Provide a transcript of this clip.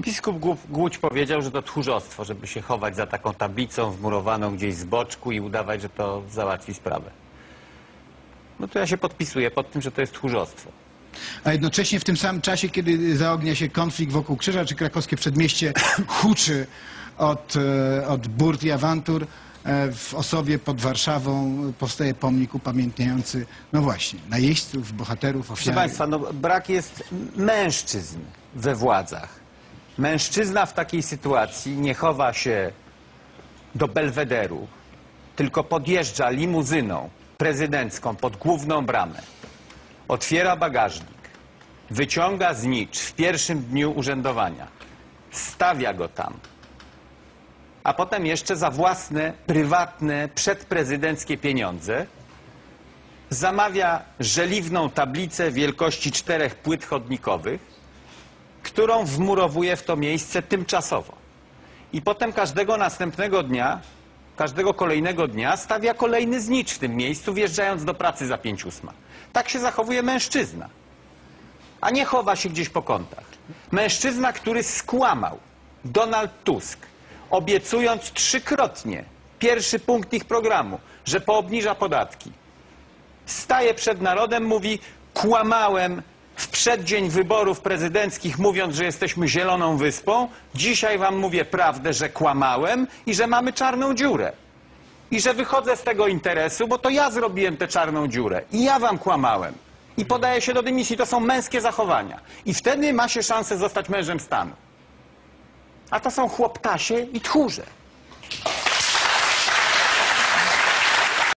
Biskup Głu- Głódź powiedział, że to tchórzostwo, żeby się chować za taką tablicą wmurowaną gdzieś z boczku i udawać, że to załatwi sprawę. No to ja się podpisuję pod tym, że to jest tchórzostwo. A jednocześnie w tym samym czasie, kiedy zaognia się konflikt wokół krzyża, czy krakowskie przedmieście huczy od, e, od burt i awantur, e, w Osowie pod Warszawą powstaje pomnik upamiętniający, no właśnie, najeźdźców, bohaterów, Proszę. Państwa, no, brak jest mężczyzn we władzach. Mężczyzna w takiej sytuacji nie chowa się do belwederu, tylko podjeżdża limuzyną prezydencką pod główną bramę, otwiera bagażnik, wyciąga znicz w pierwszym dniu urzędowania, stawia go tam, a potem jeszcze za własne, prywatne, przedprezydenckie pieniądze zamawia żeliwną tablicę wielkości czterech płyt chodnikowych, którą wmurowuje w to miejsce tymczasowo. I potem każdego następnego dnia, każdego kolejnego dnia stawia kolejny znicz w tym miejscu, wjeżdżając do pracy za pięć ósma. Tak się zachowuje mężczyzna, a nie chowa się gdzieś po kątach. Mężczyzna, który skłamał, Donald Tusk, obiecując trzykrotnie pierwszy punkt ich programu, że poobniża podatki staje przed narodem, mówi kłamałem przeddzień wyborów prezydenckich, mówiąc, że jesteśmy zieloną wyspą. Dzisiaj wam mówię prawdę, że kłamałem i że mamy czarną dziurę. I że wychodzę z tego interesu, bo to ja zrobiłem tę czarną dziurę. I ja wam kłamałem. I podaję się do dymisji. To są męskie zachowania. I wtedy ma się szansę zostać mężem stanu. A to są chłoptasie i tchórze.